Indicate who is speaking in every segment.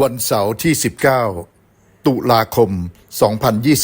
Speaker 1: วันเสาร์ที่ 19 ตุลาคม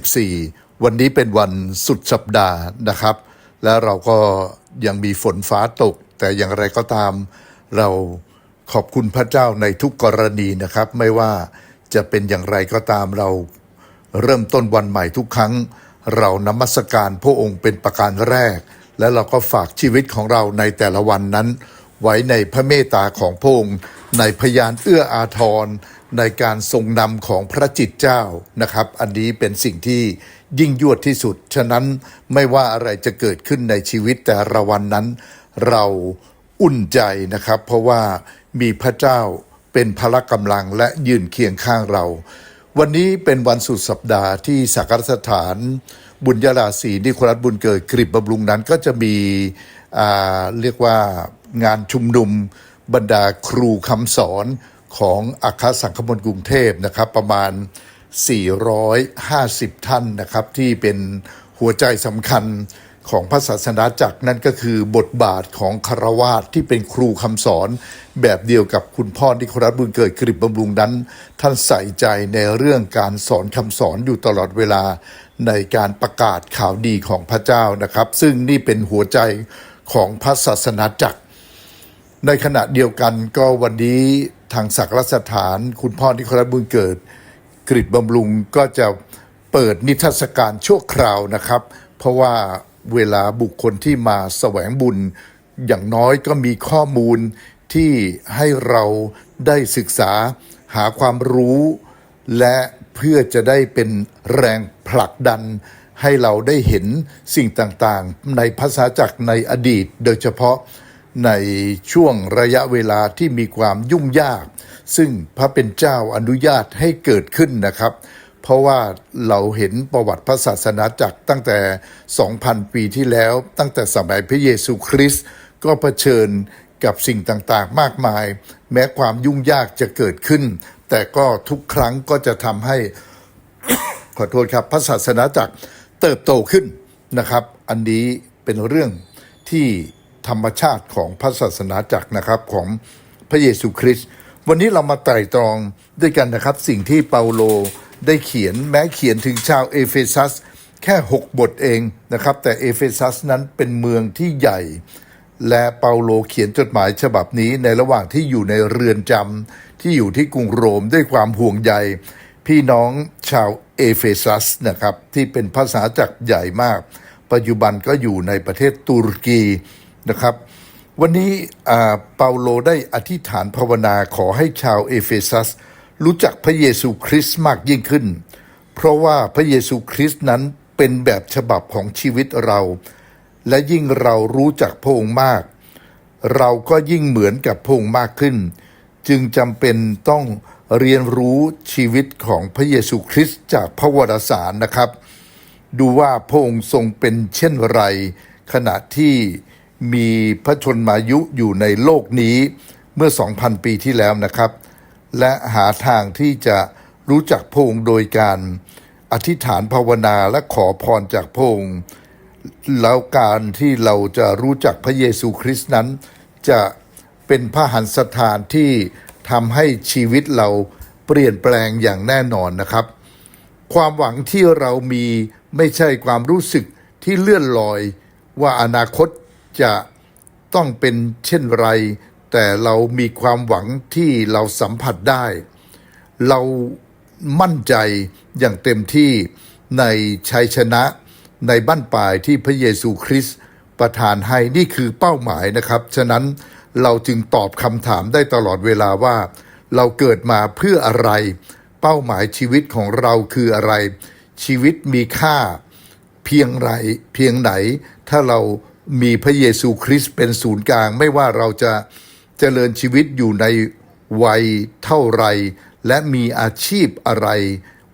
Speaker 1: 2024 วันนี้เป็นวันสุดสัปดาห์นะครับ และเราก็ยังมีฝนฟ้าตก แต่อย่างไรก็ตามเราขอบคุณพระเจ้าในทุกกรณีนะครับ ไม่ว่าจะเป็นอย่างไรก็ตามเราเริ่มต้นวันใหม่ทุกครั้ง เรานมัสการพระองค์เป็นประการแรก และเราก็ฝากชีวิตของเราในแต่ละวันนั้น ไว้ในพระเมตตาของพระองค์ในพยานเอื้ออาทรในการทรงนำของพระจิตเจ้านะครับ อันนี้เป็นสิ่งที่ยิ่งยวดที่สุด ฉะนั้นไม่ว่าอะไรจะเกิดขึ้นในชีวิตแต่ละวันนั้น เราอุ่นใจนะครับ เพราะว่ามีพระเจ้าเป็นพละกำลังและยืนเคียงข้างเรา วันนี้เป็นวันสุดสัปดาห์ที่สักการสถาน บุญยราศีนิโคลัสบุญเกิดกริบบำรุงนั้นก็จะมีเรียกว่า งานชุมนุมบรรดาครูคำสอนของอาคาสังคมนกรุงเทพนะครับ ประมาณ 450 ท่านนะครับ ที่เป็นหัวใจสำคัญของพระศาสนาจักรนั่นก็คือบทบาทของคารวาสที่เป็นครูคำสอน แบบเดียวกับคุณพ่อนิโครัสบุญเกิดกริบบำรุงนั้น ท่านใส่ใจในเรื่องการสอนคำสอนอยู่ตลอดเวลาในการประกาศข่าวดีของพระเจ้านะครับ ซึ่งนี่เป็นหัวใจของพระศาสนาจักร ในขณะเดียวกันก็วันนี้ทางศักดิ์สถาน คุณพ่อนิโคลัสบุญเกิดกริดบำรุงก็จะเปิดนิทรรศการชั่วคราวนะครับ เพราะว่าเวลาบุคคลที่มาแสวงบุญ อย่างน้อยก็มีข้อมูลที่ให้เราได้ศึกษาหาความรู้ และเพื่อจะได้เป็นแรงผลักดัน ให้เราได้เห็นสิ่งต่างๆ ในภาษาจักรในอดีต โดยเฉพาะ ในช่วงระยะเวลาที่มีความยุ่งยาก ซึ่งพระเป็นเจ้าอนุญาตให้เกิดขึ้นนะครับ เพราะว่าเราเห็นประวัติพระศาสนาจักรตั้งแต่ 2,000 ปีที่แล้ว ตั้งแต่สมัยพระเยซูคริสต์ก็เผชิญกับสิ่งต่างๆ มากมาย แม้ความยุ่งยากจะเกิดขึ้น แต่ก็ทุกครั้งก็จะทำให้ ขอโทษครับพระศาสนาจักรเติบโตขึ้นนะครับ อันนี้เป็นเรื่องที่ ธรรมชาติของพระศาสนาจักรนะครับของพระเยซูคริสต์วันนี้เรามาไตร่ตรองด้วยกันนะครับ สิ่งที่เปาโลได้เขียนแม้เขียนถึงชาวเอเฟซัสแค่ 6 บทเองนะครับ แต่เอเฟซัสนั้นเป็นเมืองที่ใหญ่ และเปาโลเขียนจดหมายฉบับนี้ในระหว่างที่อยู่ในเรือนจำที่อยู่ที่กรุงโรมด้วยความห่วงใย พี่น้องชาวเอเฟซัสนะครับที่เป็นภาษาจักรใหญ่มาก ปัจจุบันก็อยู่ในประเทศตุรกี นะครับ วันนี้เปาโลได้อธิษฐานภาวนาขอให้ชาวเอเฟซัส รู้จักพระเยซูคริสต์มากยิ่งขึ้น เพราะว่าพระเยซูคริสต์นั้นเป็นแบบฉบับของชีวิตเรา และยิ่งเรารู้จักพระองค์มาก เราก็ยิ่งเหมือนกับพระองค์มากขึ้น จึงจำเป็นต้องเรียนรู้ชีวิตของพระเยซูคริสต์จากพระวรสารนะครับ ดูว่าพระองค์ทรงเป็นเช่นไร ขณะที่ มีพระชนมายุอยู่ในโลกนี้เมื่อ 2,000 ปีที่แล้วนะครับ และหาทางที่จะรู้จักพระองค์โดยการอธิษฐานภาวนาและขอพรจากพระองค์แล้วการที่เราจะรู้จักพระเยซูคริสต์นั้น จะเป็นพระหันสถานที่ทำให้ชีวิตเราเปลี่ยนแปลงอย่างแน่นอนนะครับ ความหวังที่เรามีไม่ใช่ความรู้สึกที่เลื่อนลอยว่าอนาคต จะต้องเป็นเช่นไร แต่เรามีความหวังที่เราสัมผัสได้ เรามั่นใจอย่างเต็มที่ในชัยชนะในบ้านปลายที่พระเยซูคริสต์ประทานให้นี่คือเป้าหมายนะครับ ฉะนั้นเราจึงตอบคำถามได้ตลอดเวลาว่า เราเกิดมาเพื่ออะไร เป้าหมายชีวิตของเราคืออะไร ชีวิตมีค่าเพียงไรเพียงไหน ถ้าเรา มีพระเยซูคริสต์เป็นศูนย์กลาง ไม่ว่าเราจะเจริญชีวิตอยู่ในวัยเท่าไร และมีอาชีพอะไร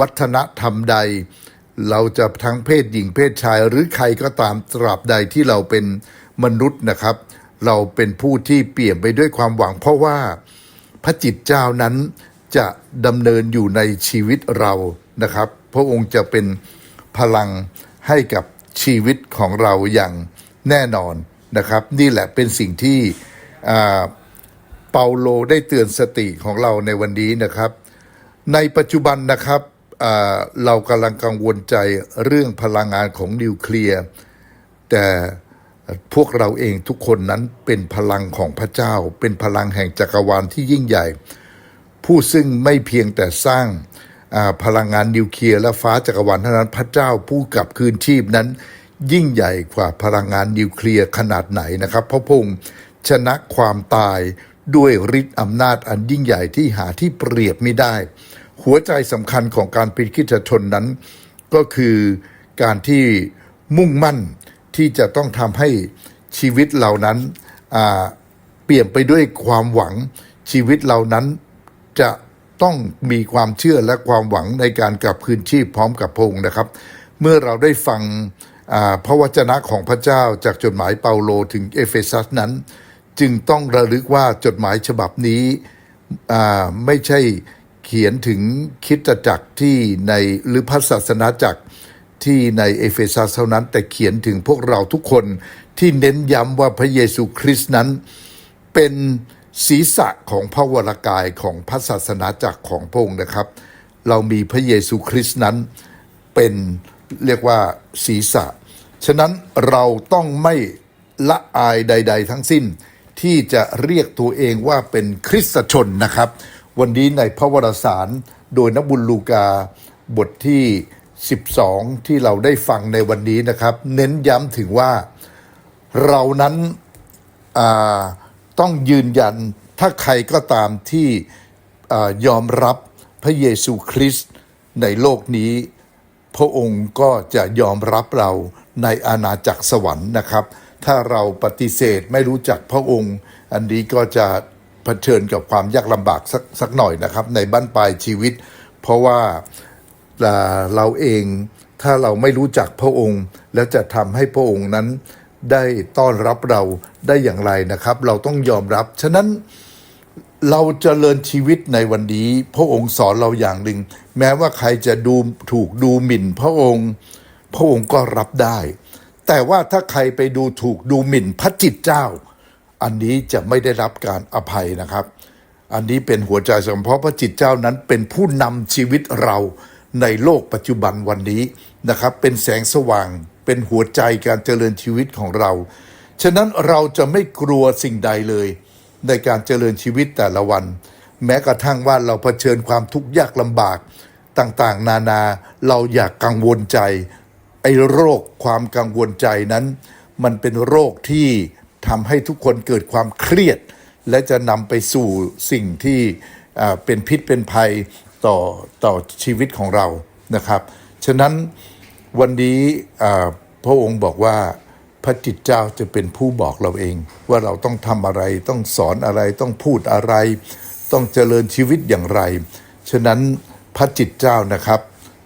Speaker 1: วัฒนธรรมใด เราจะทั้งเพศหญิงเพศชายหรือใครก็ตามตราบใดที่เราเป็นมนุษย์นะครับ เราเป็นผู้ที่เปี่ยมไปด้วยความหวัง เพราะว่าพระจิตเจ้านั้นจะดำเนินอยู่ในชีวิตเรานะครับ พระองค์จะเป็นพลังให้กับชีวิตของเราอย่าง แน่นอนนะครับ นี่แหละเป็นสิ่งที่เปาโลได้เตือนสติของเราในวันนี้นะครับ ในปัจจุบันนะครับเรากำลังกังวลใจเรื่องพลังงานของนิวเคลียร์แต่พวกเราเองทุกคนนั้นเป็นพลังของพระเจ้า เป็นพลังแห่งจักรวาลที่ยิ่งใหญ่ ผู้ซึ่งไม่เพียงแต่สร้างพลังงานนิวเคลียร์และฟ้าจักรวาลเท่านั้นพระเจ้าผู้กลับคืนชีพนั้น ยิ่งใหญ่กว่าพลังงานนิวเคลียร์ขนาดไหนนะครับเพราะพงค์ชนะความตายด้วยฤทธิ์อำนาจอันยิ่งใหญ่ที่หาที่เปรียบไม่ได้ หัวใจสำคัญของการเป็นคริสตชนนั้น ก็คือการที่มุ่งมั่นที่จะต้องทำให้ชีวิตเหล่านั้นเปลี่ยนไปด้วยความหวังชีวิตเหล่านั้นจะต้องมีความเชื่อและความหวังในการกลับคืนชีพพร้อมกับพงค์นะครับ เมื่อเราได้ฟัง พระวจนะของพระเจ้าจากจดหมายเปาโลถึงเอเฟซัสนั้น จึงต้องระลึกว่าจดหมายฉบับนี้ไม่ใช่เขียนถึงคิดจักรที่ในหรือพระศาสนาจักรที่ในเอเฟซัสเท่านั้น แต่เขียนถึงพวกเราทุกคนที่เน้นย้ำว่าพระเยซูคริสต์นั้น เป็นศีรษะของพระวรากายของพระศาสนาจักรของพระองค์นะครับ เรามีพระเยซูคริสต์นั้นเป็นเรียกว่าศีรษะ ฉะนั้นเราต้องไม่ละอายใด ๆ ทั้งสิ้น ที่จะเรียกตัวเองว่าเป็นคริสตชนนะครับ วันนี้ในพระวรสารโดยนบุญลูกาบทที่ 12 ที่เราได้ฟังในวันนี้นะครับ เน้นย้ำถึงว่าเรานั้นต้องยืนยันถ้าใครก็ตามที่ยอมรับพระเยซูคริสต์ในโลกนี้ พระองค์ก็จะยอมรับเรา ในอาณาจักรสวรรค์นะครับ ถ้าเราปฏิเสธไม่รู้จักพระองค์ อันนี้ก็จะเผชิญกับความยากลำบากสักสักหน่อยนะครับ ในบ้านปลายชีวิต เพราะว่าเราเองถ้าเราไม่รู้จักพระองค์ แล้วจะทำให้พระองค์นั้นได้ต้อนรับเราได้อย่างไรนะครับ เราต้องยอมรับ ฉะนั้นเราจเจริญชีวิตในวันนี้ พระองค์สอนเราอย่างหนึ่ง แม้ว่าใครจะดูถูกดูหมิ่นพระองค์ พระองค์ก็รับได้ แต่ว่าถ้าใครไปดูถูกดูหมิ่นพระจิตเจ้า อันนี้จะไม่ได้รับการอภัยนะครับ อันนี้เป็นหัวใจสำคัญเพราะพระจิตเจ้านั้นเป็นผู้นำชีวิตเราในโลกปัจจุบันวันนี้นะครับ เป็นแสงสว่างเป็นหัวใจการเจริญชีวิตของเรา ฉะนั้นเราจะไม่กลัวสิ่งใดเลย ในการเจริญชีวิตแต่ละวัน แม้กระทั่งว่าเราเผชิญความทุกข์ยากลำบากต่างๆ นานาเราอยากกังวลใจ ไอ้โรคความกังวลใจนั้น มันเป็นโรคที่ทำให้ทุกคนเกิดความเครียด และจะนำไปสู่สิ่งที่เป็นพิษเป็นภัยต่อต่อชีวิตของเรานะครับ ฉะนั้นวันนี้พระองค์บอกว่าพระจิตเจ้าจะเป็นผู้บอกเราเอง ว่าเราต้องทำอะไรต้องสอนอะไรต้องพูดอะไร ต้องเจริญชีวิตอย่างไร ฉะนั้นพระจิตเจ้านะครับ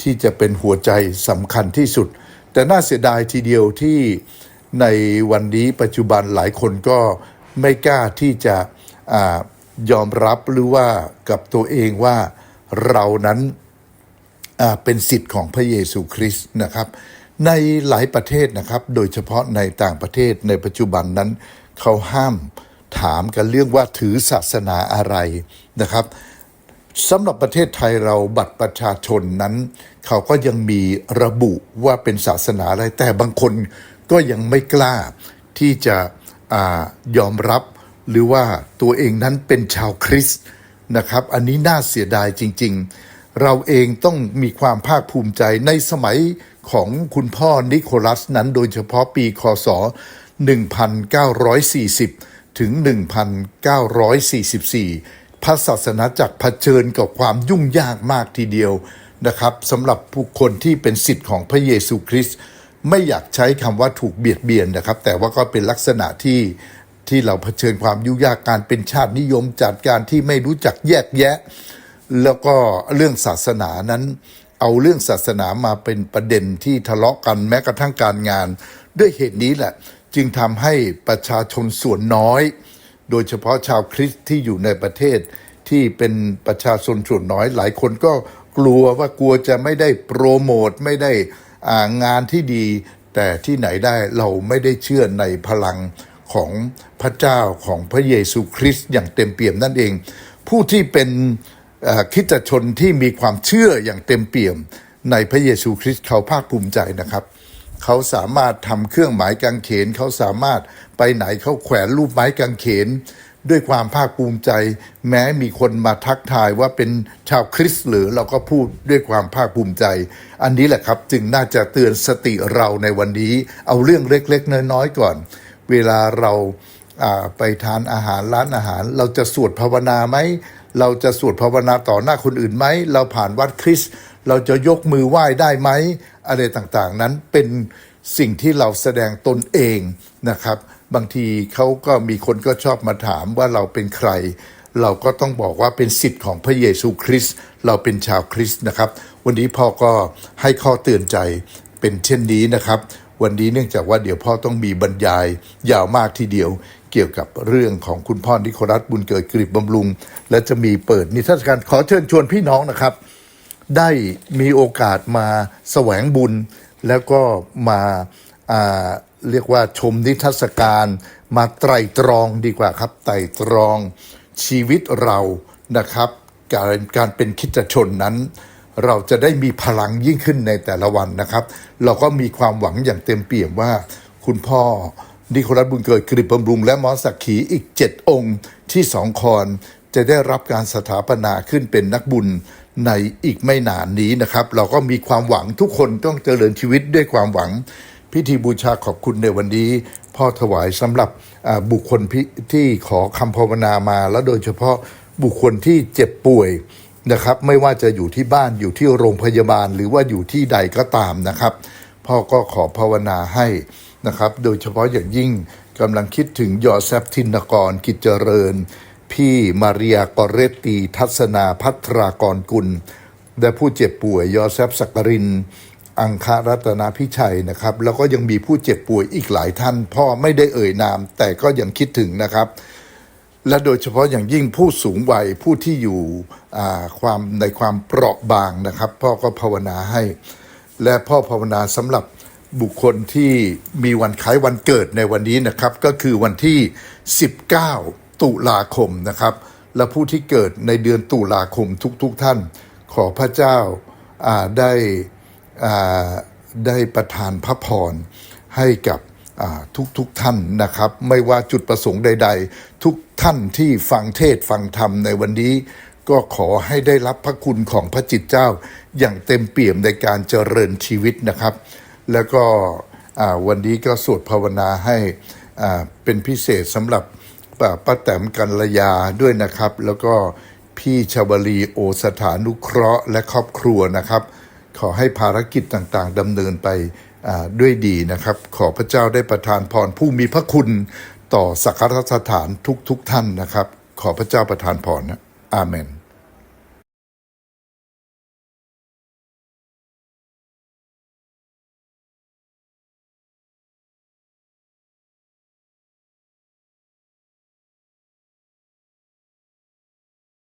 Speaker 1: ที่จะเป็นหัวใจสำคัญที่สุด แต่น่าเสียดายทีเดียวที่ในวันนี้ปัจจุบันหลายคนก็ไม่กล้าที่จะอยอมรับหรือว่ากับตัวเองว่าเรานั้นเป็นสิทธิ์ของพระเยซูคริสต์นะครับ ในหลายประเทศนะครับ โดยเฉพาะในต่างประเทศในปัจจุบันนั้น เขาห้ามถามกันเรื่องว่าถือศาสนาอะไรนะครับสำหรับประเทศไทยเราบัตรประชาชนนั้น เขาก็ยังมีระบุว่าเป็นศาสนาอะไร แต่บางคนก็ยังไม่กล้าที่จะอยอมรับหรือว่าตัวเองนั้นเป็นชาวคริสต์นะครับ อันนี้น่าเสียดายจริง ๆ เราเองต้องมีความภาคภูมิใจในสมัยของคุณพ่อนิโคลัสนั้นโดยเฉพาะปีคศ 1940 ถึง 1944 พระศาสนาจักรเผชิญกับความยุ่งยากมากทีเดียว นะครับสำหรับผู้คนที่เป็นสิทธิ์ของพระเยซูคริสต์ไม่อยากใช้คำว่าถูกเบียดเบียนนะครับ แต่ว่าก็เป็นลักษณะที่ที่เราเผชิญความยุ่งยากการเป็นชาตินิยมจัดการที่ไม่รู้จักแยกแยะ แล้วก็เรื่องศาสนานั้น เอาเรื่องศาสนามาเป็นประเด็นที่ทะเลาะกันแม้กระทั่งการงาน ด้วยเหตุนี้แหละ จึงทำให้ประชาชนส่วนน้อย โดยเฉพาะชาวคริสต์ที่อยู่ในประเทศที่เป็นประชาชนส่วนน้อยหลายคนก็ กลัวว่ากลัวจะไม่ได้โปรโมทไม่ได้งานที่ดี แต่ที่ไหนได้เราไม่ได้เชื่อในพลังของพระเจ้าของพระเยซูคริสต์อย่างเต็มเปี่ยมนั่นเอง ผู้ที่เป็นเอ่อคริสตชนที่มีความเชื่ออย่างเต็มเปี่ยมในพระเยซูคริสต์เขาภาคภูมิใจนะครับ เขาสามารถทำเครื่องหมายกางเขน เขาสามารถไปไหนเขาแขวนรูปไม้กางเขน ด้วยความภาคภูมิใจ แม้มีคนมาทักทายว่าเป็นชาวคริสต์หรือเราก็พูดด้วยความภาคภูมิใจ อันนี้แหละครับจึงน่าจะเตือนสติเราในวันนี้ เอาเรื่องเล็กๆน้อยๆก่อน เวลาเราไปทานอาหารร้านอาหาร เราจะสวดภาวนาไหมเราจะสวดภาวนาต่อหน้าคนอื่นไหมเราผ่านวัดคริสต์เราจะยกมือไหว้ได้ไหมอะไรต่างๆ นั้นเป็นสิ่งที่เราแสดงตนเองนะครับ บางทีเขาก็มีคนก็ชอบมาถามว่าเราเป็นใคร เราก็ต้องบอกว่าเป็นสิทธิ์ของพระเยซูคริสต์เราเป็นชาวคริสต์นะครับ วันนี้พ่อก็ให้ข้อเตือนใจเป็นเช่นนี้นะครับ วันนี้เนื่องจากว่าเดี๋ยวพ่อต้องมีบรรยายยาวมากทีเดียวเกี่ยวกับเรื่องของคุณพ่อนิโคลัสบุญเกิดกริบบำรุง และจะมีเปิดนิทรรศการขอเชิญชวนพี่น้องนะครับ ได้มีโอกาสมาแสวงบุญแล้วก็มาา เรียกว่าชมนิทรรศการมาไตรตรองดีกว่าครับ ไตรตรองชีวิตเรานะครับ การการเป็นคิดชนนั้น เราจะได้มีพลังยิ่งขึ้นในแต่ละวันนะครับ เราก็มีความหวังอย่างเต็มเปี่ยมว่า คุณพ่อนิโคลัสบุญเกิดกริบบำรุง และมอสักขีอีกเจ็ดองค์ที่สองคอนจะได้รับการสถาปนาขึ้นเป็นนักบุญในอีกไม่นานนี้นะครับ เราก็มีความหวังทุกคนต้องเจริญชีวิตด้วยความหวัง พิธีบูชาขอบคุณในวันนี้ พ่อถวายสำหรับบุคคลที่ขอคำภาวนามา แล้วโดยเฉพาะบุคคลที่เจ็บป่วยนะครับ ไม่ว่าจะอยู่ที่บ้านอยู่ที่โรงพยาบาล หรือว่าอยู่ที่ใดก็ตามนะครับ พ่อก็ขอภาวนาให้นะครับ โดยเฉพาะอย่างยิ่งกำลังคิดถึงยอแซฟทินกรกิจเจริญ พี่มาริยากอเรตตี ทัศนาพัทรากรกุล และผู้เจ็บป่วยยอแซฟสักกริน อังคารัตนาพิชัยนะครับ แล้วก็ยังมีผู้เจ็บป่วยอีกหลายท่าน พ่อไม่ได้เอ่ยนาม แต่ก็ยังคิดถึงนะครับ และโดยเฉพาะอย่างยิ่งผู้สูงวัยผู้ที่อยู่ความในความเปราะบางนะครับ พ่อก็ภาวนาให้ และพ่อภาวนาสำหรับบุคคลที่มีวันคล้ายวันเกิดในวันนี้นะครับ ก็คือวันที่ 19 ตุลาคมนะครับ และผู้ที่เกิดในเดือนตุลาคมทุกๆทท่าน ขอพระเจ้าาได้ ได้ประทานพระพรให้กับทุกทุกท่านนะครับ ไม่ว่าจุดประสงค์ใด ๆ ทุกท่านที่ฟังเทศฟังธรรมในวันนี้ ก็ขอให้ได้รับพระคุณของพระจิตเจ้า อย่างเต็มเปี่ยมในการเจริญชีวิตนะครับ แล้วก็วันนี้ก็สวดภาวนาให้เป็นพิเศษสำหรับป้าป้าแตมกัลยาด้วยนะครับ แล้วก็พี่ชาวลีโอสถานุเคราะห์และครอบครัวนะครับ ขอให้ภารกิจต่างๆดำเนินไปด้วยดีนะครับ ขอพระเจ้าได้ประทานพรผู้มีพระคุณต่อสักการสถานทุกๆทท่านนะครับ ขอพระเจ้าประทานพรนะอาเมน